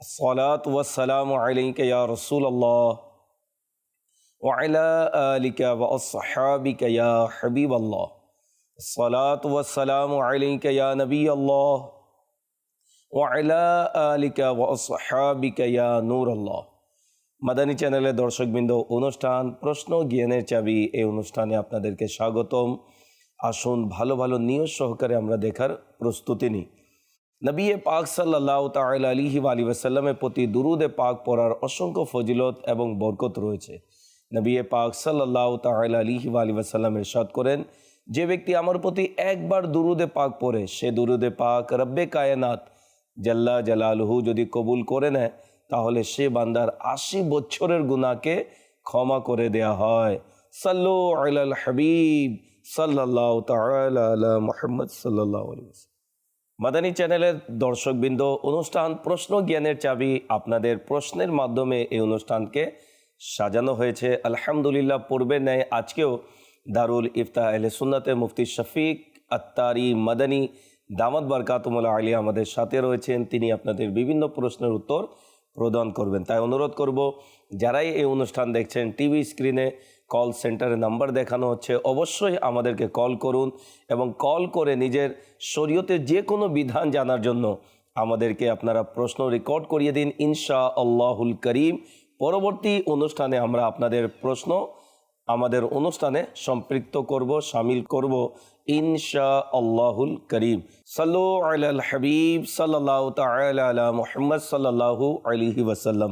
الصلاة والسلام عليك يا رسول الله وعلى آلك وأصحابك يا حبيب الله الصلاة والسلام عليك يا نبي الله ওয়াইলা আলিকা ওয়াসহাবিকা ইয়া নূর আল্লাহ মাদানী চ্যানেলের দর্শকবৃন্দ অনুষ্ঠান প্রশ্ন জ্ঞানের চাবি এই অনুষ্ঠানে আপনাদেরকে স্বাগতম আসুন ভালো ভালো নিউজ সহকারে আমরা দেখার প্রস্তুতি নিই নবী পাক সাল্লাহ তাল আলিহি আলী ওয়াসাল্লামের প্রতি দুরুদে পাক পড়ার অসংখ্য ফজিলত এবং বরকত রয়েছে। নবী পাক সাল্লাহ তাল আলিহি আলী ওয়াসাল্লাম ইরশাদ করেন, যে ব্যক্তি আমার প্রতি একবার দুরুদে পাক পড়ে, সে দুরুদে পাক রব্বে কায়নাত জাল্লা জালালহু যদি কবুল করে নেয়, তাহলে সে বান্দার আশি বছরের গুণাকে ক্ষমা করে দেয়া হয়। সাল্লু আলাল হাবিব সাল্লাহ তালা মোহাম্মদ সাল্লাহ মাদানী চ্যানেলের দর্শকবৃন্দ, অনুষ্ঠান প্রশ্ন জ্ঞানের চাবি আপনাদের প্রশ্নের মাধ্যমে এই অনুষ্ঠানকে সাজানো হয়েছে। আলহামদুলিল্লাহ পূর্বে নেয় আজকেও দারুল ইফতা আহলে সুন্নাতে মুফতি শফিক আত্তারি মাদানী দামাত বারকাতুমুল্লাহ আলী আমাদের সাথে রয়েছেন। তিনি আপনাদের বিভিন্ন প্রশ্নের উত্তর প্রদান করবেন। তাই অনুরোধ করব, যারাই এই অনুষ্ঠান দেখছেন, টিভি স্ক্রিনে কল সেন্টারে নাম্বার দেখানো হচ্ছে, অবশ্যই আমাদেরকে কল করুন এবং কল করে নিজের শরীয়তের যে কোনো বিধান জানার জন্য আমাদেরকে আপনারা প্রশ্ন রেকর্ড করিয়ে দিন ইনশা আল্লাহুল করিম। পরবর্তী অনুষ্ঠানে আমরা আপনাদের প্রশ্ন আমাদের অনুষ্ঠানে সম্পৃক্ত করব, সামিল করব ইনশা আল্লাহুল করিম। সাল্লু আলাল হাবিব সাল্লাহ তাল আলা মোহাম্মদ সাল্লাহু আলিহি ওয়াসাল্লাম।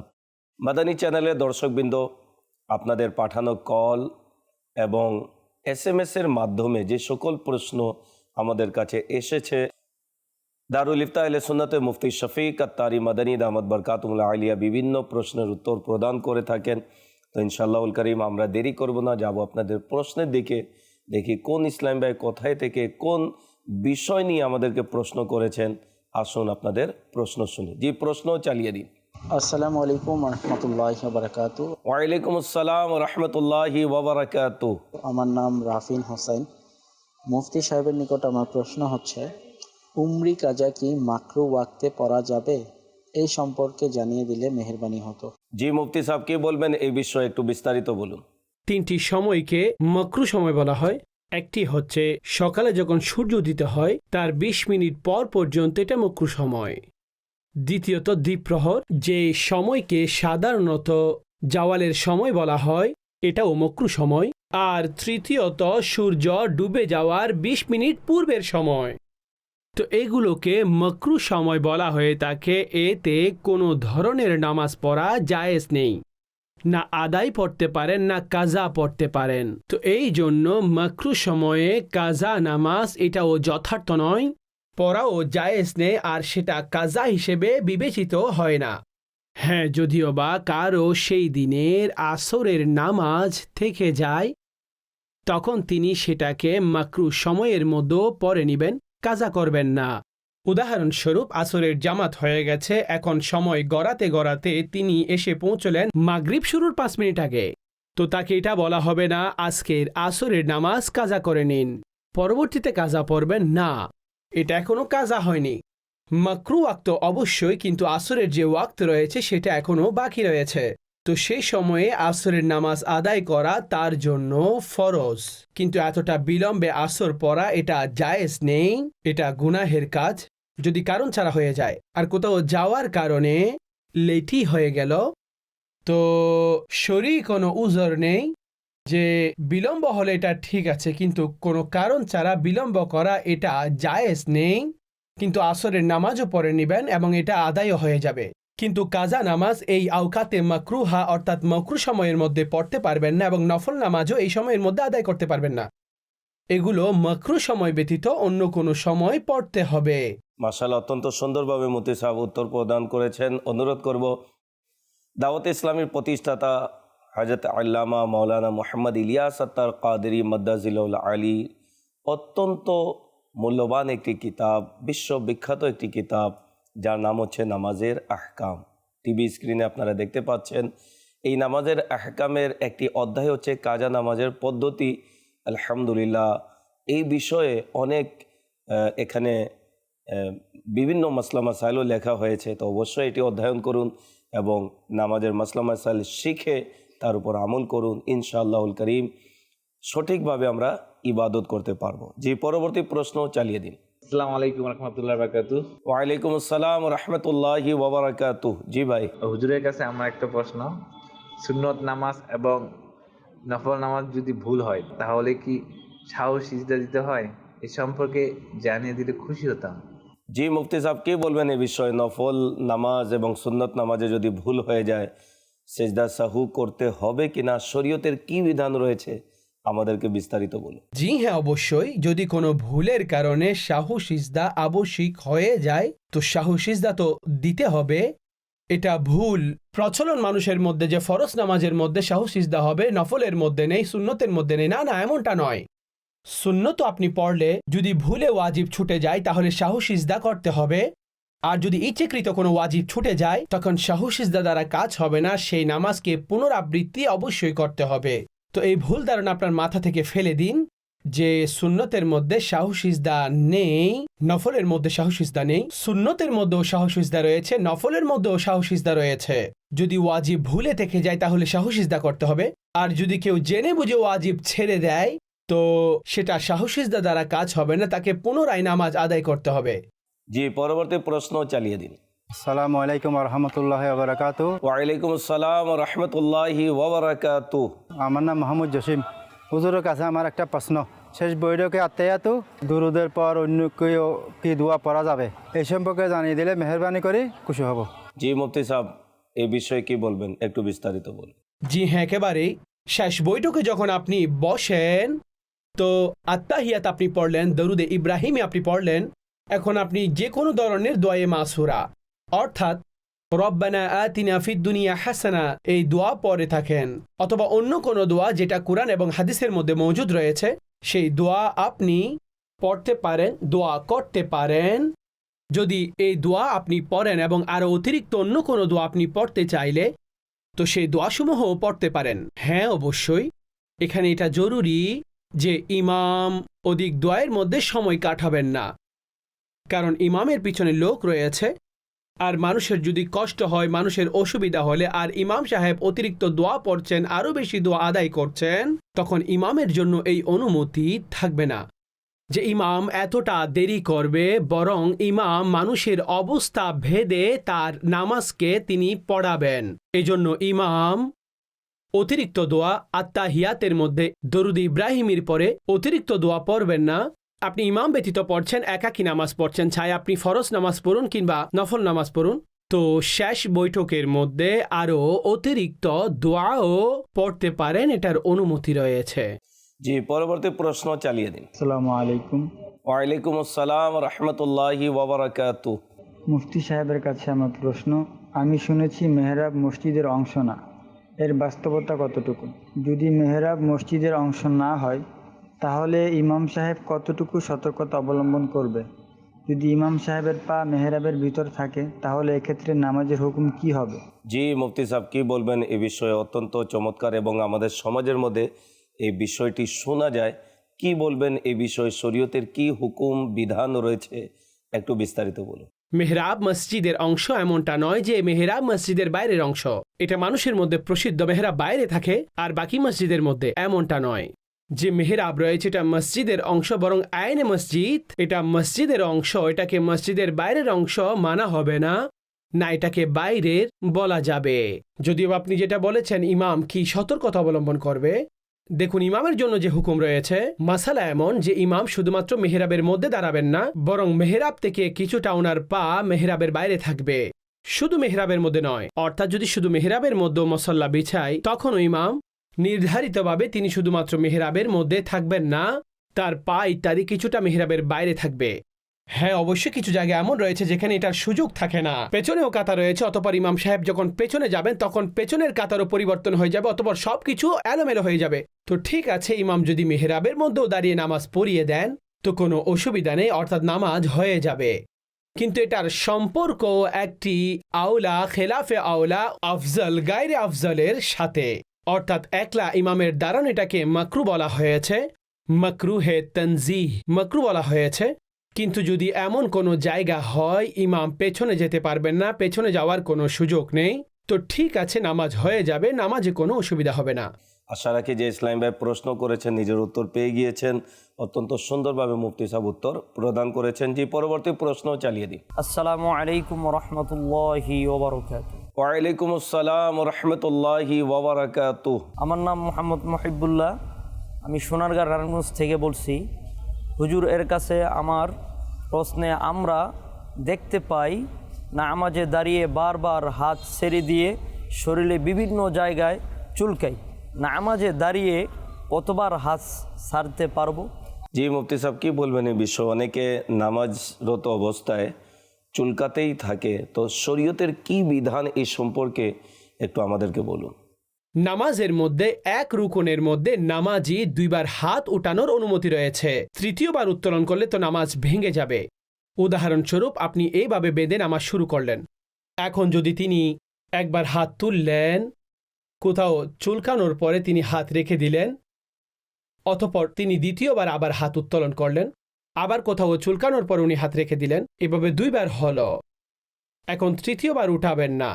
মাদানী চ্যানেলের দর্শকবৃন্দ আপনাদের পাঠানো কল এবং এস এম এর মাধ্যমে যে সকল প্রশ্ন আমাদের কাছে এসেছে। দারুল ইফতা আলে সুন্নতে মুফতি শফিক আত্তারি মাদানী দামদ বরকাতুল্লাহ আলিয়া বিভিন্ন প্রশ্নের উত্তর প্রদান করে থাকেন। তো ইনশাল্লাহুল করিম আমরা দেরি করব না, যাব আপনাদের প্রশ্নের দিকে। দেখি কোন ইসলাম ভাই কোথায় থেকে কোন বিষয় নিয়ে আমাদেরকে প্রশ্ন করেছেন। আসুন আপনাদের প্রশ্ন শুনি। জি, প্রশ্ন চালিয়ে দিন আসসালামু আলাইকুম রহমতুল্লাহ বারাকাত ওয়ালাইকুম আসসালাম রহমতুল্লাহি ওবরাকাত আমার নাম রাফিন হোসেন। মুফতি সাহেবের নিকট আমার প্রশ্ন হচ্ছে উমরি কাজা কি মাকরু ওয়াক্তে পড়া যাবে? এই সম্পর্কে জানিয়ে দিলে মেহেরবানি হতো। জি মুফতি সাহেব কি বলবেন? এই বিষয়ে একটু বিস্তারিত বলুন। তিনটি সময়কে মক্রু সময় বলা হয়। একটি হচ্ছে সকালে যখন সূর্য উদিত হয় তার ২০ মিনিট পর পর্যন্ত এটা মক্রু সময়। দ্বিতীয়ত দ্বীপ্রহর, যে সময়কে সাধারণত জাওয়ালের সময় বলা হয়, এটাও মক্রু সময়। আর তৃতীয়ত, সূর্য ডুবে যাওয়ার ২০ মিনিট পূর্বের সময়। তো এগুলোকে মক্রু সময় বলা হয়ে থাকে। এতে কোনো ধরনের নামাজ পড়া জায়েজ নেই। না আদায় পড়তে পারেন, না কাজা পড়তে পারেন। তো এই জন্য মাকরু সময়ে কাজা নামাজ এটাও যথার্থ নয়। পড়াও জায়েজ নেই আর সেটা কাজা হিসেবে বিবেচিত হয় না। হ্যাঁ যদিও বা কারও সেই দিনের আসরের নামাজ থেকে যায়, তখন তিনি সেটাকে মাকরু সময়ের মধ্যে পরে নিবেন, কাজা করবেন না। উদাহরণস্বরূপ, আসরের জামাত হয়ে গেছে, এখন সময় গড়াতে গড়াতে তিনি এসে পৌঁছলেন মাগরিব শুরুর পাঁচ মিনিট আগে। তো তাকে এটা বলা হবে না, আজকের আসরের নামাজ কাজা করে নিন, পরবর্তীতে কাজা পড়বেন না। এটা এখনও কাজা হয়নি। মাকরু ওয়াক্ত অবশ্যই কিন্তু আসরের যে ওয়াক্ত রয়েছে সেটা এখনও বাকি রয়েছে। তো সেই সময়ে আসরের নামাজ আদায় করা তার জন্য ফরজ। কিন্তু এতটা বিলম্বে আসর পড়া এটা জায়েজ নেই, এটা গুনাহের কাজ। যদি কারণ ছাড়া হয়ে যায়, আর কোথাও যাওয়ার কারণে লেটি হয়ে গেল। তো শরীর কোনো উজর নেই যে বিলম্ব হলে এটা ঠিক আছে, কিন্তু কোনো কারণ ছাড়া বিলম্ব করা এটা জায়েজ নেই। কিন্তু আসরের নামাজও পড়ে নেবেন এবং এটা আদায়ও হয়ে যাবে। কিন্তু কাজা নামাজ এই আওকাতে মাকরুহা অর্থাৎ মকরু সময়ের মধ্যে পড়তে পারবেন না এবং নফল নামাজও এই সময়ের মধ্যে আদায় করতে পারবেন না। এগুলো মকরু সময় ব্যতীত অন্য কোনো সময় পড়তে হবে। মাসাল অত্যন্ত সুন্দরভাবে মতি সাহেব উত্তর প্রদান করেছেন। অনুরোধ করব, দাওয়াত ইসলামের প্রতিষ্ঠাতা হজরত আল্লামা মৌলানা মোহাম্মদ ইলিয়াস আত্তার কাদেরি মদ্দাজিল আলী অত্যন্ত মূল্যবান একটি কিতাব, বিশ্ববিখ্যাত একটি কিতাব, যার নাম হচ্ছে নামাজের আহকাম। টিভি স্ক্রিনে আপনারা দেখতে পাচ্ছেন, এই নামাজের আহকামের একটি অধ্যায় হচ্ছে কাজা নামাজের পদ্ধতি। আলহামদুলিল্লাহ, এই বিষয়ে অনেক এখানে বিভিন্ন মাসলা মাসাইলও লেখা হয়েছে। তো অবশ্যই এটি অধ্যয়ন করুন এবং নামাজের মাসলা মাসাইল শিখে তার উপর আমল করুন ইনশাআল্লাহুল করিম। সঠিকভাবে আমরা ইবাদত করতে পারব। যে পরবর্তী প্রশ্ন চালিয়ে দিন। আসসালামু আলাইকুম রহমতুল্লাহ বাকাতু ওয়ালাইকুম আসসালাম রহমতুল্লাহি ওবরাকাতু জি ভাই। হুজুরের কাছে আমার একটা প্রশ্ন। সুন্নত নামাজ এবং নফল নামাজ যদি ভুল হয় তাহলে কি সাহস সিজদা দিতে হয়? এ সম্পর্কে জানিয়ে দিলে খুশি হতাম। জি মুফতি সাহেব কি বলবেন এ বিষয়ে? নফল নামাজ এবং সুন্নত নামাজে যদি ভুল হয়ে যায় সেজদা সাহু করতে হবে কিনা, শরীয়তের কি বিধান রয়েছে, আমাদেরকে বিস্তারিত বলুন। জি হ্যাঁ অবশ্যই। যদি কোনো ভুলের কারণে শাহু সিজদা আবশ্যিক হয়ে যায়, তো শাহু সিজদা তো দিতে হবে। এটা ভুল। প্রচলন মানুষের মধ্যে যে ফরজ নামাজের মধ্যে শাহু সিজদা হবে, নফলের মধ্যে নেই, সুন্নতের মধ্যে নেই, না না, এমনটা নয়। সুন্নত আপনি পড়লে যদি ভুলে ওয়াজিব ছুটে যায়, তাহলে শাহু সিজদা করতে হবে। আর যদি ইচ্ছেকৃত কোনো ওয়াজিব ছুটে যায়, তখন শাহু দ্বারা কাজ হবে না, সেই নামাজকে পুনরাবৃত্তি অবশ্যই করতে হবে। তো এই ভুল ধারণা আপনার মাথা থেকে ফেলে দিন যে সুন্নতের মধ্যে সাহসিজদা নেই, নফলের মধ্যে সাহসিজদা নেই, সুন্নতের মধ্যেও সাহসিজদা রয়েছে, নফলের মধ্যেও সাহসিজদা রয়েছে। যদি ওয়াজিব ভুলে থেকে যায়, তাহলে সাহসিজদা করতে হবে। আর যদি কেউ জেনে বুঝে ওয়াজিব ছেড়ে দেয়, তো সেটা সাহসিজদা দ্বারা কাজ হবে না, তাকে পুনরায় নামাজ আদায় করতে হবে। জি পরবর্তী প্রশ্ন চালিয়ে দিন। আসসালামু আলাইকুম রহমতুল্লাহ বারকাত। ওয়ালাইকুম আসসালাম রহমতুল্লাহি ওবরাকাতু আমার নাম মোহাম্মদ জসিম। হুজুরের কাছে আমার একটা প্রশ্ন। শেষ বৈঠকে আত্মায়াতু দুরুদের পর অন্য কেউ কি দোয়া পড়া যাবে? এই সম্পর্কে জানিয়ে দিলে মেহরবানি করে খুশি হব। জি মুফতি সাহেব এই বিষয়ে কি বলবেন? একটু বিস্তারিত বলুন। জি হ্যাঁ একেবারেই। শেষ বৈঠকে যখন আপনি বসেন তো আত্মাহিয়াত আপনি পড়লেন দরুদে ইব্রাহিমে আপনি পড়লেন এখন আপনি যে কোনো ধরনের দোয়ে মাসুরা। অর্থাৎ, রব্বানা আতিনা ফিদ দুনিয়া হাসানা, এই দোয়া পরে থাকেন। অথবা অন্য কোনো দোয়া যেটা কোরআন এবং হাদিসের মধ্যে মজুদ রয়েছে, সেই দোয়া আপনি পড়তে পারেন, দোয়া করতে পারেন। যদি এই দোয়া আপনি পড়েন এবং আরও অতিরিক্ত অন্য কোনো দোয়া আপনি পড়তে চাইলে, তো সেই দোয়াসমূহ পড়তে পারেন। হ্যাঁ অবশ্যই। এখানে এটা জরুরি যে ইমাম অধিক দোয়ের মধ্যে সময় কাটাবেন না। কারণ ইমামের পিছনে লোক রয়েছে। আর মানুষের যদি কষ্ট হয়, মানুষের অসুবিধা হলে আর ইমাম সাহেব অতিরিক্ত দোয়া পড়ছেন, আরও বেশি দোয়া আদায় করছেন, তখন ইমামের জন্য এই অনুমতি থাকবে না। যে ইমাম এতটা দেরি করবে, বরং ইমাম মানুষের অবস্থা ভেদে তার নামাজকে তিনি পড়াবেন। এজন্য ইমাম অতিরিক্ত দোয়া আত্মাহিয়াতের মধ্যে, দরুদ ইব্রাহিমের পরে অতিরিক্ত দোয়া পড়বেন না। আপনি ইমাম ব্যতীত পড়ছেন একাকী নামাজ পড়ছেন? চাই আপনি ফরজ নামাজ পড়ুন কিংবা নফল নামাজ পড়ুন। তো শেষ বৈঠকের মধ্যে আরও অতিরিক্ত দোয়াও পড়তে পারেন এটার অনুমতি রয়েছে। জি পরবর্তী প্রশ্ন চালিয়ে দিন। আসসালামু আলাইকুম। ওয়ালাইকুম আসসালাম রহমতুল্লাহি ওবরাকাতু মুফতি সাহেবের কাছে আমার প্রশ্ন আমি শুনেছি মেহরাব মসজিদের অংশ না। এর বাস্তবতা কতটুকু? যদি মেহরাব মসজিদের অংশ না হয় তাহলে ইমাম সাহেব কতটুকু সতর্কতা অবলম্বন করবে? যদি ইমাম সাহেবের পা মেহরাবের ভিতর থাকে তাহলে এক্ষেত্রে নামাজের হুকুম কি হবে? জি মুফতি সাহেব কি বলবেন? এ বিষয়ে অত্যন্ত চমৎকার এবং আমাদের সমাজের মধ্যে এই বিষয়টি শোনা যায়। কি বলবেন এ বিষয়ে? শরীয়তের কি হুকুম বিধান রয়েছে? একটু বিস্তারিত বলুন। মেহরাব মসজিদের অংশ এমনটা নয় যে মেহরাব মসজিদের বাইরের অংশ। এটা মানুষের মধ্যে প্রসিদ্ধ মেহরাব বাইরে থাকে আর বাকি মসজিদের মধ্যে এমনটা নয়। যে মেহরাব রয়েছে, এটা মসজিদের অংশ, বরং আইনে মসজিদ, এটা মসজিদের অংশ, এটাকে মসজিদের বাইরের অংশ মানা হবে না না এটাকে বাইরের বলা যাবে। যদিও আপনি যেটা বলেছেন, ইমাম কি সতর্কতা অবলম্বন করবে? দেখুন, ইমামের জন্য যে হুকুম রয়েছে, মাসালা এমন যে ইমাম শুধুমাত্র মেহরাবের মধ্যে দাঁড়াবেন না, বরং মেহরাব থেকে কিছুটা ওনার পা মেহরাবের বাইরে থাকবে। শুধু মেহরাবের মধ্যে নয়, অর্থাৎ যদি শুধু মেহরাবের মধ্যে মসল্লা বিছাই তখনও ইমাম নির্ধারিতভাবে তিনি শুধুমাত্র মেহরাবের মধ্যে থাকবেন না, তার পা ইত্যাদি কিছুটা মেহরাবের বাইরে থাকবে। হ্যাঁ অবশ্যই কিছু জায়গা এমন রয়েছে যেখানে এটার সুযোগ থাকে না। পেছনেও কাতা রয়েছে, অতপর ইমাম সাহেব যখন পেছনে যাবেন, তখন পেছনের কাতারও পরিবর্তন হয়ে যাবে, অতপর সবকিছু এলোমেলো হয়ে যাবে। তো ঠিক আছে, ইমাম যদি মেহরাবের মধ্যেও দাঁড়িয়ে নামাজ পড়িয়ে দেন, তো কোনো অসুবিধা নেই, অর্থাৎ নামাজ হয়ে যাবে। কিন্তু এটার সম্পর্ক একটি আওলা, খেলাফে আওলা, আফজল, গায়রে আফজলের সাথে। অর্থাৎ একলা ইমামের দ্বারান এটাকে মাকরু বলা হয়েছে মাকরু হে তনজি মাকরু বলা হয়েছে। কিন্তু যদি এমন কোনো জায়গা হয় ইমাম পেছনে যেতে পারবেন না পেছনে যাওয়ার কোনো সুযোগ নেই। তো ঠিক আছে নামাজ হয়ে যাবে নামাজে কোনো অসুবিধা হবে না। আশা রাখি যে ইসলাম ভাই প্রশ্ন করেছেন নিজের উত্তর পেয়ে গিয়েছেন। অত্যন্ত সুন্দরভাবে মুফতি সাহেব উত্তর প্রদান করেছেন। যে পরবর্তী প্রশ্ন চালিয়ে দিন আসসালামু আলাইকুম রহমতুল্লাহি ওবরকাত ওয়ালাইকুম আসসালাম রহমতুল্লাহি ওবরাকাতুহ। আমার নাম মোহাম্মদ মহিবুল্লাহ। আমি সোনারগাঁ নারায়ণগঞ্জ থেকে বলছি হুজুর এর কাছে আমার প্রশ্নে আমরা দেখতে পাই না আমাজে দাঁড়িয়ে বারবার হাত ছেড়ে দিয়ে শরীরে বিভিন্ন জায়গায় চুলকাই। না আমাজে দাঁড়িয়ে কতবার হাত ছাড়তে পারব? জি মুফতি সাহেব কি বলবেন এই বিষয়ে? অনেকে নামাজরত অবস্থায় চুলকাতেই থাকে। তো শরীয়তের কি বিধান এই সম্পর্কে একটু আমাদেরকে বলুন। নামাজের মধ্যে এক রুকনের মধ্যে নামাজি দুইবার হাত উঠানোর অনুমতি রয়েছে। তৃতীয়বার উত্তোলন করলে তো নামাজ ভেঙে যাবে। উদাহরণস্বরূপ আপনি এইভাবে বেঁধে নামাজ শুরু করলেন। এখন যদি তিনি একবার হাত তুললেন, কোথাও চুলকানোর পরে তিনি হাত রেখে দিলেন, অতপর তিনি দ্বিতীয়বার আবার হাত উত্তোলন করলেন আবার কোথাও চুলকানোর পর উনি হাত রেখে দিলেন। এভাবে দুইবার হল। এখন তৃতীয়বার উঠাবেন না।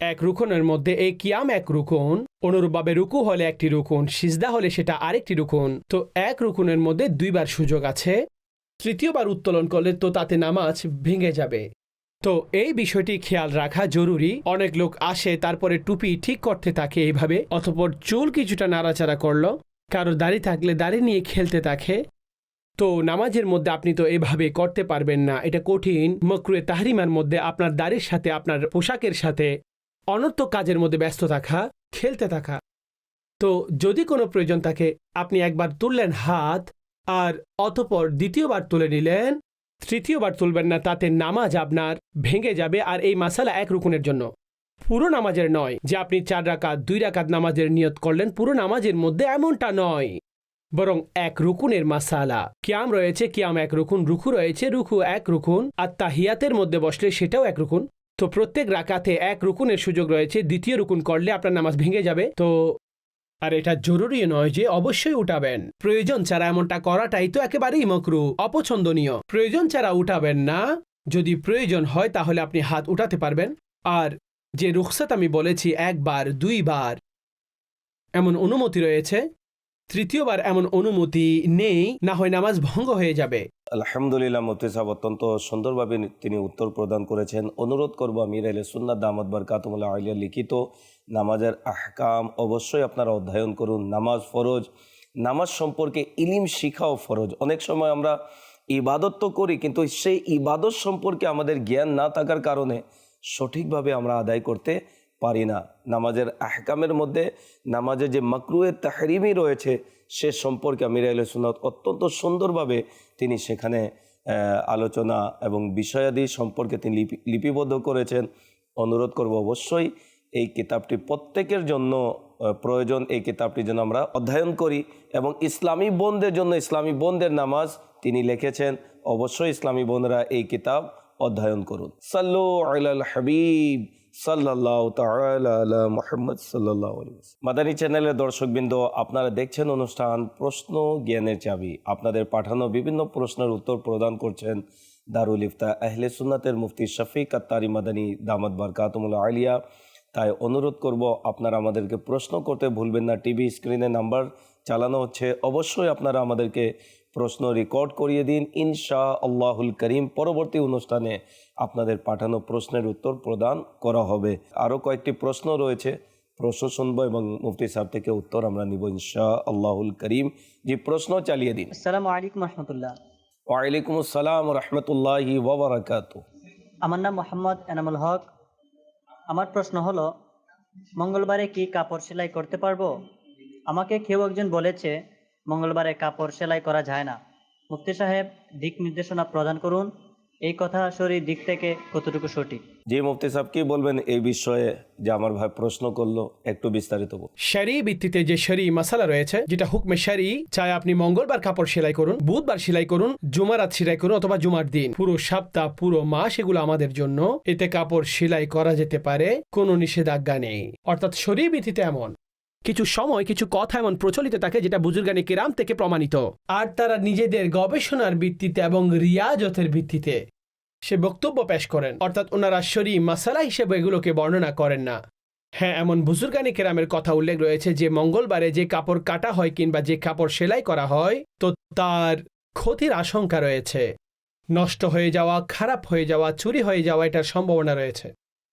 এক রুকনের মধ্যে এই কিয়াম এক রুকন অনুরূপভাবে রুকু হলে একটি রুকুন সিজদা হলে সেটা আরেকটি রুকুন তো এক রুকুনের মধ্যে দুইবার সুযোগ আছে। তৃতীয়বার উত্তোলন করলে তো তাতে নামাজ ভেঙে যাবে। তো এই বিষয়টি খেয়াল রাখা জরুরি। অনেক লোক আসে, তারপরে টুপি ঠিক করতে থাকে এইভাবে, অতপর চুল কিছুটা নাড়াচাড়া করল। কারও দাড়ি থাকলে দাড়ি নিয়ে খেলতে থাকে। তো নামাজের মধ্যে আপনি তো এভাবে করতে পারবেন না। এটা কঠিন। মকরুয়ে তাহরিমার মধ্যে আপনার দাড়ির সাথে, আপনার পোশাকের সাথে অনর্থ কাজের মধ্যে ব্যস্ত থাকা, খেলতে থাকা। তো যদি কোনো প্রয়োজন থাকে, আপনি একবার তুললেন হাত আর অতপর দ্বিতীয়বার তুলে নিলেন, তৃতীয়বার তুলবেন না, তাতে নামাজ আপনার ভেঙে যাবে আর এই মাসালা এক রুকুনের জন্য। পুরো নামাজের নয়, যে আপনি চার রাকাত, দুই রাকাত নামাজের নিয়ত করলেন, পুরো নামাজের মধ্যে এমনটা নয়। বরং এক রুকুনের মাসালা। কিয়াম রয়েছে, কিয়াম এক রুকুন, রুকু রয়েছে, রুকু এক রুকুন। আর তাহিয়াতের মধ্যে বসলে সেটাও এক রুকুন। তো প্রত্যেক রাকাতে এক রুকুনের সুযোগ রয়েছে, দ্বিতীয় রুকুন করলে আপনার নামাজ ভেঙে যাবে। তো আর এটা জরুরি নয় যে অবশ্যই উঠাবেন। প্রয়োজন ছাড়া এমনটা করাটাই তো একেবারেই মকরু, অপছন্দনীয়। প্রয়োজন ছাড়া উঠাবেন না। যদি প্রয়োজন হয় তাহলে আপনি হাত উঠাতে পারবেন। আর যে রুখসাত আমি বলেছি, একবার, দুইবার, এমন অনুমতি রয়েছে। তৃতীয়বার এমন অনুমতি নেই, না হয় নামাজ ভঙ্গ হয়ে যাবে। আলহামদুলিল্লাহ মুফতি সাহেব অত্যন্ত সুন্দরভাবে তিনি উত্তর প্রদান করেছেন। অনুরোধ করব আমির আলী সুন্নাত দামদ বরকাতমুল্লাহ আলিয়া লিখিত নামাজের আহকাম অবশ্যই আপনারা অধ্যয়ন করুন। নামাজ ফরজ, নামাজ সম্পর্কে ইলিম শিখাও ফরজ। অনেক সময় আমরা ইবাদত তো করি, কিন্তু সেই ইবাদত সম্পর্কে আমাদের জ্ঞান না থাকার কারণে সঠিকভাবে আমরা আদায় করতে পারি না। নামাজের আহকামের মধ্যে নামাজে যে মকরুয়ের তাহরিমি রয়েছে, সে সম্পর্কে আমির আল সুন্নত অত্যন্ত সুন্দরভাবে তিনি সেখানে আলোচনা এবং বিষয়াদি সম্পর্কে তিনি লিপি, লিপিবদ্ধ করেছেন। অনুরোধ করব অবশ্যই এই কিতাবটি প্রত্যেকের জন্য প্রয়োজন। এই কিতাবটি যেন আমরা অধ্যয়ন করি এবং ইসলামী বোনদের জন্য, ইসলামী বোনদের নামাজ তিনি লিখেছেন। অবশ্যই ইসলামী বোনরা এই কিতাব অধ্যয়ন করুন। সাল্লু আলাল হাবিব। মাদানী চ্যানেলের দর্শকবৃন্দ, আপনারা দেখছেন অনুষ্ঠান প্রশ্ন জ্ঞানের চাবি। আপনাদের পাঠানো বিভিন্ন প্রশ্নের উত্তর প্রদান করছেন দারুল ইফতা আহলে সুন্নাতের মুফতি শফিক আত্তারি মাদানী দামাদ বারকাতমুল আলিয়া। তাই অনুরোধ করব, আপনারা আমাদেরকে প্রশ্ন করতে ভুলবেন না। টিভি স্ক্রিনে নাম্বার চালানো হচ্ছে। অবশ্যই আপনারা আমাদেরকে প্রশ্ন রেকর্ড করিয়ে দিন। ইনশা আল্লাহুল করিম পরবর্তী অনুষ্ঠানে আপনাদের পাঠানো প্রশ্নের উত্তর প্রদান করা হবে। আরও কয়েকটি প্রশ্ন রয়েছে। প্রশ্ন শুনব এবং মুফতি সাহেব থেকে উত্তর আমরা নিব ইনশা আল্লাহুল করিম। যে প্রশ্ন চালিয়ে দিন। আসসালামু আলাইকুম রহমতুল্লাহ। ওয়ালাইকুম আসসালাম রহমতুল্লাহি ওবরাকাত আমার নাম মোহাম্মদ এনামুল হক। আমার প্রশ্ন হলো মঙ্গলবারে কি কাপড় সেলাই করতে পারব? আমাকে কেউ একজন বলেছে মঙ্গলবারে কাপড় সেলাই করা যায় না। মুফতি সাহেব দিক নির্দেশনা প্রদান করুন। এই কথা শরীর দিক থেকে কতটুকু সঠিক? জি মুফতি সাহেব কি বলবেন এই বিষয়ে যে আমার ভাই প্রশ্ন করল একটু বিস্তারিত বলুন। শারি ভিত্তিতে যে শারি মশালা রয়েছে যেটা হুকমে শারি চাই আপনি মঙ্গলবার কাপড় সেলাই করুন বুধবার সেলাই করুন জুমারাত সেলাই করুন অথবা জুমার দিন। পুরো সপ্তাহ পুরো মাস এগুলো আমাদের জন্য। এতে কাপড় সেলাই করা যেতে পারে কোনো নিষেধাজ্ঞা নেই। অর্থাৎ শরী ভিত্তিতে এমন। কিছু সময়, কিছু কথা এমন প্রচলিত থাকে যেটা বুজুর্গানি কেরাম থেকে প্রমাণিত। আর তারা নিজেদের গবেষণার ভিত্তিতে এবং রিয়াজতের ভিত্তিতে সে বক্তব্য পেশ করেন। অর্থাৎ ওনারা শরী মাসালা হিসেবে এগুলোকে বর্ণনা করেন না। হ্যাঁ এমন বুজুর্গানি কেরামের কথা উল্লেখ রয়েছে যে মঙ্গলবারে যে কাপড় কাটা হয় কিংবা যে কাপড় সেলাই করা হয়, তো তার ক্ষতির আশঙ্কা রয়েছে। নষ্ট হয়ে যাওয়া, খারাপ হয়ে যাওয়া, চুরি হয়ে যাওয়া এটার সম্ভাবনা রয়েছে।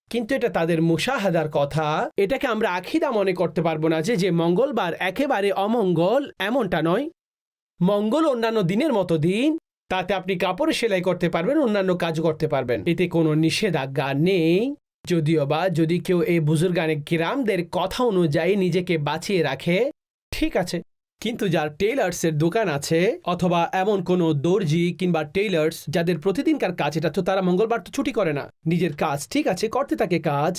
কিন্তু এটা তাদের মুশাহাদার কথা। এটাকে আমরা আখিদা মনে করতে পারব না যে যে মঙ্গলবার একেবারে অমঙ্গল এমনটা নয়। মঙ্গল অন্যান্য দিনের মতো দিন, তাতে আপনি কাপড় সেলাই করতে পারবেন, অন্যান্য কাজ করতে পারবেন। এতে কোনো নিষেধাজ্ঞা নেই। যদিও বা যদি কেউ এই বুজুর্গানে কিরামদের কথা অনুযায়ী নিজেকে বাঁচিয়ে রাখে, ঠিক আছে। কিন্তু যার টেইলার্সের দোকান আছে অথবা এমন কোনো দর্জি কিংবা টেইলার্স যাদের প্রতিদিনকার কাজ এটা তো তারা মঙ্গলবার তো ছুটি করে না। নিজের কাজ ঠিক আছে, করতে থাকে কাজ।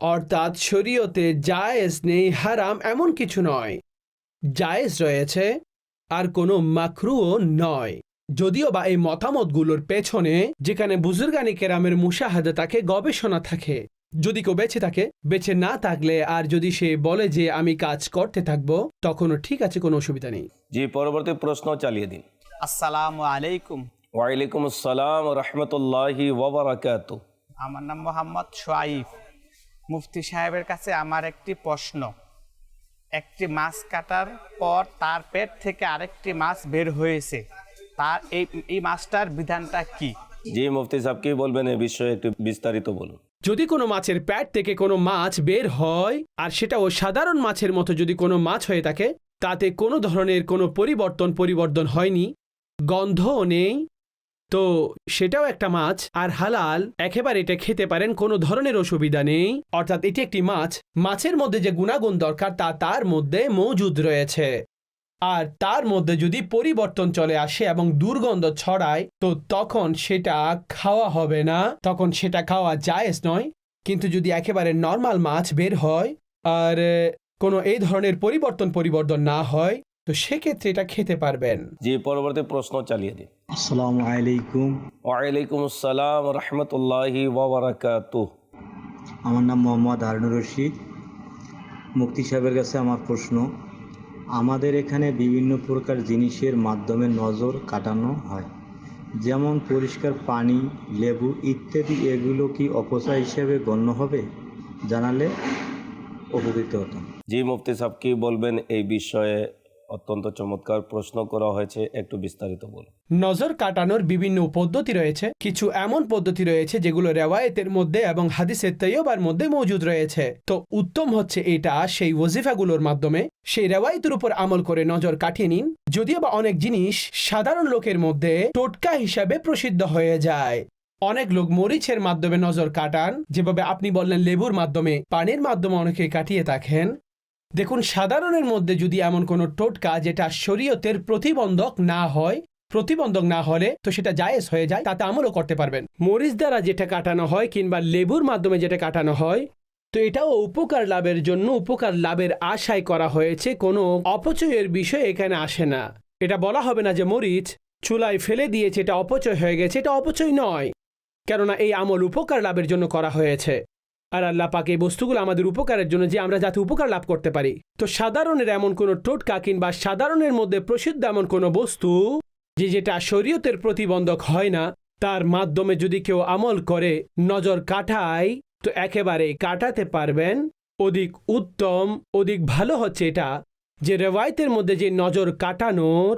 অর্থাৎ শরীয়তে জায়েজ নেই, হারাম এমন কিছু নয়। জায়েজ রয়েছে, আর কোনো মাকরুও নয়। যদিও বা এই মতামতগুলোর পেছনে যেখানে বুজুর্গানি কেরামের মুশাহাদা থাকে গবেষণা থাকে। যদি কেউ বেঁচে থাকে বেঁচে না থাকলে আর যদি সে বলে যে আমি কাজ করতে থাকব তখনও ঠিক আছে কোনো অসুবিধা নেই। জি পরবর্তী প্রশ্ন চালিয়ে দিন। আসসালামু আলাইকুম। ওয়ালাইকুম আসসালাম রহমতুল্লাহি ওবরাকাত আমার নাম মোহাম্মদ সোয়াইফ মুফতি সাহেবের কাছে আমার একটি প্রশ্ন। একটি মাছ কাটার পর তার পেট থেকে আরেকটি মাছ বের হয়েছে। তার এই এই মাছটার বিধানটা কি? জি মুফতি সাহেব কি বলবেন এই বিষয়ে একটু বিস্তারিত বলুন। যদি কোনো মাছের প্যাট থেকে কোনো মাছ বের হয়, আর সেটাও সাধারণ মাছের মতো যদি কোনো মাছ হয়ে থাকে, তাতে কোনো ধরনের কোনো পরিবর্তন পরিবর্তন হয়নি? গন্ধও নেই। তো সেটাও একটা মাছ, আর হালাল, একেবারে এটা খেতে পারেন, কোনো ধরনের অসুবিধা নেই। অর্থাৎ এটি একটি মাছ, মাছের মধ্যে যে গুণাগুণ দরকার তা তার মধ্যে মজুদ রয়েছে। আর তার মধ্যে যদি পরিবর্তন চলে আসে এবং দুর্গন্ধ ছড়ায় তো তখন সেটা খাওয়া হবে না। তখন সেটা খাওয়া জায়েজ নয়। কিন্তু যদি একেবারে নর্মাল মাছ বের হয় আর কোনো এই ধরনের পরিবর্তন পরিবর্তন না হয় তো সেক্ষেত্রে এটা খেতে পারবেন। যে পরবর্তী প্রশ্ন চালিয়ে দিন আসসালামু আলাইকুম। ওয়ালাইকুম আসসালাম রহমতুল্লাহি ওবরাকাত আমার নাম মোহাম্মদ হারুনুর রশিদ। মুক্তি সাহেবের কাছে আমার প্রশ্ন আমাদের এখানে বিভিন্ন প্রকার জিনিসের মাধ্যমে নজর কাটানো হয়। যেমন পরিষ্কার পানি, লেবু ইত্যাদি, এগুলো কি অপচয় হিসেবে গণ্য হবে? জানালে উপকৃত হতাম। জি, মুফতি সাহেব কি বলবেন এই বিষয়ে? অত্যন্ত চমৎকার প্রশ্ন করা হয়েছে, একটু বিস্তারিত বলুন। নজর কাটানোর বিভিন্ন পদ্ধতি রয়েছে। কিছু এমন পদ্ধতি রয়েছে যেগুলো রেওয়ায়েতের মধ্যে এবং হাদিসের তৈয়বার মধ্যে মজুদ রয়েছে। তো উত্তম হচ্ছে এটা সেই ওজিফাগুলোর মাধ্যমে। সেই রেওয়ায়েতের উপর আমল করে নজর কাটিয়ে নিন। যদিও বা অনেক জিনিস সাধারণ লোকের মধ্যে টোটকা হিসাবে প্রসিদ্ধ হয়ে যায়। অনেক লোক মরিচের মাধ্যমে নজর কাটান। যেভাবে আপনি বললেন লেবুর মাধ্যমে, পানির মাধ্যমে অনেকে কাটিয়ে থাকেন। দেখুন, সাধারণের মধ্যে যদি এমন কোনো টোটকা যেটা শরীয়তের প্রতিবন্ধক না হয়, প্রতিবন্ধক না হলে তো সেটা জায়েজ হয়ে যায়, তাতে আমলও করতে পারবেন। মরিচ দ্বারা যেটা কাটানো হয় কিংবা লেবুর মাধ্যমে যেটা কাটানো হয়, তো এটাও উপকার লাভের জন্য, উপকার লাভের আশায় করা হয়েছে, কোনো অপচয়ের বিষয় এখানে আসে না। এটা বলা হবে না যে মরিচ চুলায় ফেলে দিয়েছে, এটা অপচয় হয়ে গেছে, এটা অপচয় নয়। কেননা এই আমল উপকার লাভের জন্য করা হয়েছে। আর আল্লাহ পাক এই বস্তুগুলো আমাদের উপকারের জন্য যে আমরা যাতে উপকার লাভ করতে পারি। তো সাধারণের এমন কোনো টোটকা কিংবা সাধারণের মধ্যে প্রসিদ্ধ এমন কোনো বস্তু যে যেটা শরীয়তের প্রতিবন্ধক হয় না, তার মাধ্যমে যদি কেউ আমল করে, নজর কাটায়, তো একেবারে কাটাতে পারবেন। অধিক উত্তম, অধিক ভালো হচ্ছে এটা। যে রেওয়ায়তের মধ্যে যে নজর কাটানোর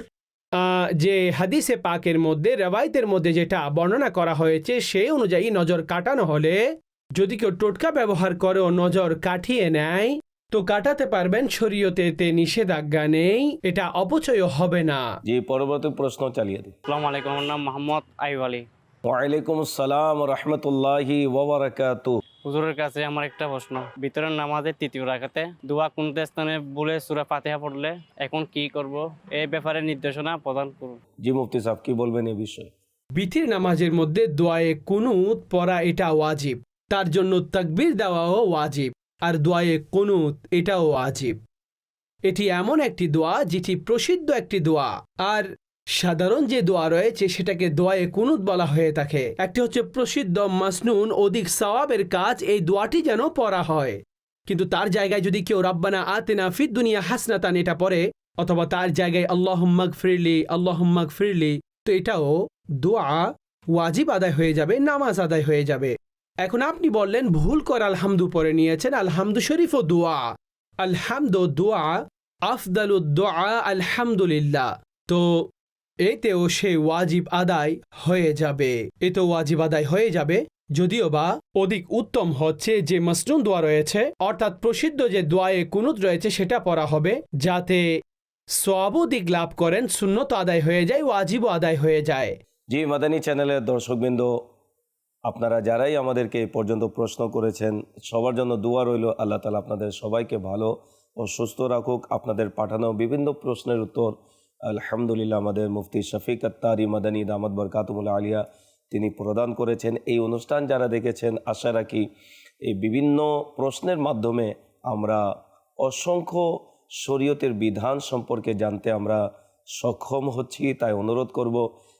যে হাদিসে পাকের মধ্যে রেওয়ায়তের মধ্যে যেটা বর্ণনা করা হয়েছে, সেই অনুযায়ী নজর কাটানো হলে যদি কেউ টোটকা ব্যবহার করে ও নজর কাটিয়ে নেয় তো কাটাতে পারবেন শরীয়তে নিষেধাজ্ঞা নেই এটা অপচয় হবে না। জি পরবর্তী প্রশ্ন চালিয়ে দিন আসসালামু আলাইকুম আমার নাম মোহাম্মদ আইব আলী। ওয়ালাইকুম আসসালাম রহমতুল্লাহি ওবরাকাত হুজুরের কাছে আমার একটা প্রশ্ন। ভিতরের নামাজের তৃতীয় রাখাতে দোয়া কোন স্থানে বলে সুরা ফাতিহা পড়লে এখন কি করব? এই ব্যাপারে নির্দেশনা প্রদান করুন। জি মুফতি সাহেব কি বলবেন এই বিষয়ে? বিতির নামাজের মধ্যে দোয়ায়ে কুনুত পড়া এটা ওয়াজিব। তার জন্য তাকবীর দেওয়াও ওয়াজিব, আর দোয়ায়ে কুনুত এটাও ওয়াজিব। এটি এমন একটি দোয়া যেটি প্রসিদ্ধ একটি দোয়া, আর সাধারণ যে দোয়া রয়েছে সেটাকে দোয়ায়ে কুনুত বলা হয়ে থাকে। একটি হচ্ছে প্রসিদ্ধ মাসনুন, অধিক সওয়াবের কাজ, এই দোয়াটি যেন পড়া হয়। কিন্তু তার জায়গায় যদি কেউ রাব্বানা আতেনা ফিদ দুনিয়া হাসনাতান এটা পড়ে, অথবা তার জায়গায় আল্লাহম্মাগ ফিরলি আল্লাহম্মাগ ফিরলি তো এটাও দোয়া ওয়াজিব আদায় হয়ে যাবে, নামাজ আদায় হয়ে যাবে। এখন আপনি বললেন, ভুল কর, আলহামদু পরে নিয়েছেন, আলহামদু শরীফ ও দোয়া। আলহামদু দোয়া, আফদালু দোয়া, আলহামদুলিল্লাহ। তো এতেও সে ওয়াজিব আদায় হয়ে যাবে। এতে ওয়াজিব আদায় হয়ে যাবে, যদিও বা অধিক উত্তম হচ্ছে যে মসনুন দোয়া রয়েছে, অর্থাৎ প্রসিদ্ধ যে দোয়ায়ে কুনুত রয়েছে, সেটা পড়া হবে, যাতে সবাদিক লাভ করেন শূন্যত আদায় হয়ে যায়, ওয়াজিবও আদায় হয়ে যায়। জি, মাদানী চ্যানেলের দর্শকবৃন্দ আপনারা যারাই আমাদেরকে এই পর্যন্ত প্রশ্ন করেছেন, সবার জন্য দোয়া রইল। আল্লাহ তালা আপনাদের সবাইকে ভালো ও সুস্থ রাখুক। আপনাদের পাঠানো বিভিন্ন প্রশ্নের উত্তর আলহামদুলিল্লাহ আমাদের মুফতি শফিক আত্তারি মাদানী দামাদ বরকাতুমুল্লা আলিয়া তিনি প্রদান করেছেন। এই অনুষ্ঠান যারা দেখেছেন, আশা রাখি এই বিভিন্ন প্রশ্নের মাধ্যমে আমরা অসংখ্য শরীয়তের বিধান সম্পর্কে জানতে আমরা সক্ষম হচ্ছি, তাই অনুরোধ করব।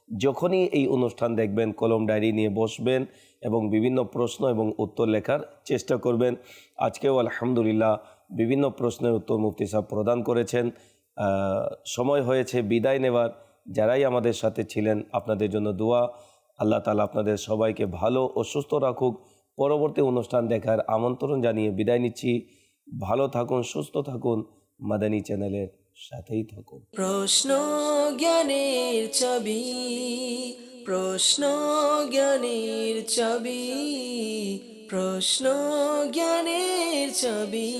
যখনই এই অনুষ্ঠান দেখবেন, কলম ডায়েরি নিয়ে বসবেন এবং বিভিন্ন প্রশ্ন এবং উত্তর লেখার চেষ্টা করবেন। আজকেও আলহামদুলিল্লাহ বিভিন্ন প্রশ্নের উত্তর মুফতি সাহেব প্রদান করেছেন। সময় হয়েছে, বিদায় নেওয়ার যারাই আমাদের সাথে ছিলেন, আপনাদের জন্য দোয়া। আল্লাহ তালা আপনাদের সবাইকে ভালো ও সুস্থ রাখুক। পরবর্তী অনুষ্ঠান দেখার আমন্ত্রণ জানিয়ে বিদায় নিচ্ছি। ভালো থাকুন, সুস্থ থাকুন। মাদানী চ্যানেলের সাথেই থাকুন। প্রশ্ন জ্ঞানের ছবি প্রশ্ন জ্ঞানের ছবি প্রশ্ন জ্ঞানের ছবি।